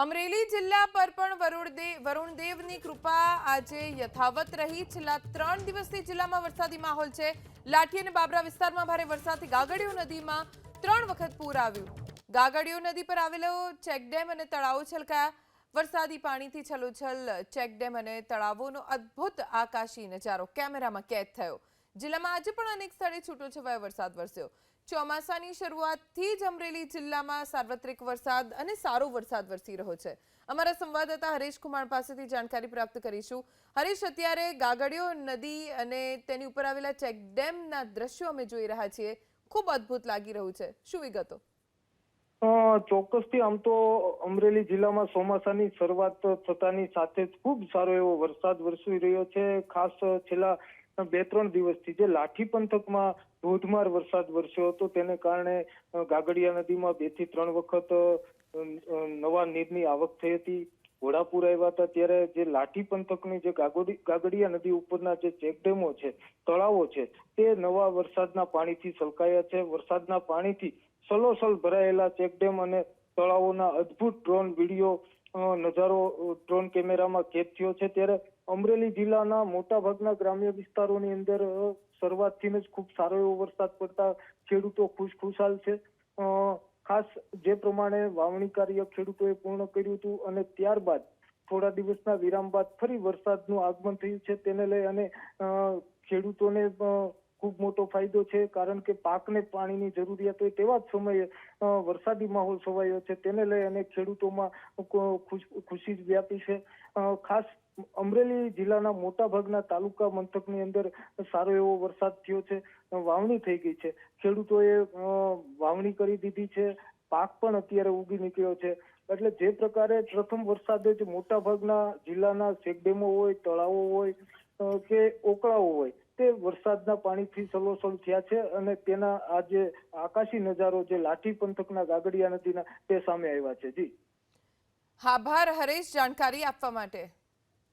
અમરેલી જિલ્લા પર પણ વરુણદેવ વરુણદેવની કૃપા આજે યથાવત રહી. છેલ્લા ત્રણ દિવસથી જિલ્લામાં વરસાદી માહોલ છે. લાઠી અને બાબરા વિસ્તારમાં ભારે વરસાદથી ગાગડીઓ નદીમાં ત્રણ વખત પૂર આવ્યું. ગાગડીઓ નદી પર આવેલો ચેકડેમ અને તળાવો છલકાયા. વરસાદી પાણીથી છલોછલ ચેકડેમ અને તળાવોનો અદ્ભુત આકાશી નજારો કેમેરામાં કેદ થયો. જિલ્લામાં આજે પણ અનેક સ્થળે છૂટોછવાયો વરસાદ વરસ્યો. ચોમાસાની શરૂઆતથી જ અમરેલી જિલ્લામાં સાર્વત્રિક વરસાદ અને સારો વરસાદ વરસી રહ્યો છે. અમારા સંવાદદાતા હરેશ કુમાર પાસેથી જાણકારી પ્રાપ્ત કરીશું. હરેશ, અત્યારે ગાગડીઓ નદી અને તેની ઉપર આવેલા ચેકડેમના દ્રશ્યો અમે જોઈ રહ્યા છીએ. ખૂબ અદ્ભુત લાગી રહ્યું છે. શું વિગતો? ચોક્કસથી આમ તો અમરેલી જિલ્લામાં ચોમાસાની શરૂઆત થતાની સાથે જ ખૂબ સારો એવો વરસાદ વરસી રહ્યો છે. ખાસ છેલ્લા બે ત્રણ દિવસથી જે લાઠી પંથકમાં ધોધમાર વરસાદ વરસ્યો હતો, તેને કારણે ગાગડિયા નદીમાં બેથી ત્રણ વખત નવા નીરની આવક થઈ હતી. ઘોડાપુર આવ્યા હતા ત્યારે જે લાઠી પંથકની જે ગાગોડી, ગાગડિયા નદી ઉપરના જે ચેકડેમો છે, તળાવો છે, તે નવા વરસાદના પાણીથી સલકાયા છે. વરસાદના પાણીથી સલોસલ ભરાયેલા ચેકડેમ અને તળાવોના અદ્ભુત ડ્રોન વીડિયો નજારો ડ્રોન કેમેરામાં કેદ થયો છે ત્યારે અમરેલી જિલ્લાના મોટાભાગના ગ્રામ્ય વિસ્તારોની અંદર શરૂઆતથી જ ખૂબ સારો એવો વરસાદ પડતા ખેડૂતો ખુશ ખુશાલ છે. ખાસ જે પ્રમાણે વાવણી કાર્ય ખેડૂતોએ પૂર્ણ કર્યું હતું અને ત્યારબાદ થોડા દિવસના વિરામ બાદ ફરી વરસાદનું આગમન થયું છે તેને લઈ અને ખેડૂતોને ખૂબ મોટો ફાયદો છે, કારણ કે પાકને પાણીની જરૂરિયાત હોય તેવા જ સમયે વરસાદી માહોલ છવાયો છે. તેને લઈ અને ખેડૂતોમાં ખુશ- જ વ્યાપી છે. ખાસ અમરેલી જિલ્લાના મોટા ભાગના તાલુકા મથકની અંદર સારો એવો વરસાદ થયો છે. વાવણી થઈ ગઈ છે. ખેડૂતોએ વાવણી કરી દીધી છે. પાક પણ અત્યારે ઉગી નીકળ્યો છે. એટલે જે પ્રકારે પ્રથમ વરસાદે જ મોટા ભાગના જિલ્લાના ચેકડેમો હોય, તળાવો હોય કે ઓકળાઓ હોય તે વરસાદના પાણીથી સલોસલ થયા છે અને તેના આ જે આકાશી નજારો જે લાઠી પંથકના ગાગડિયા નદીના તે સામે આવ્યા છે. જી. આભાર હરેશ જાણકારી આપવા માટે.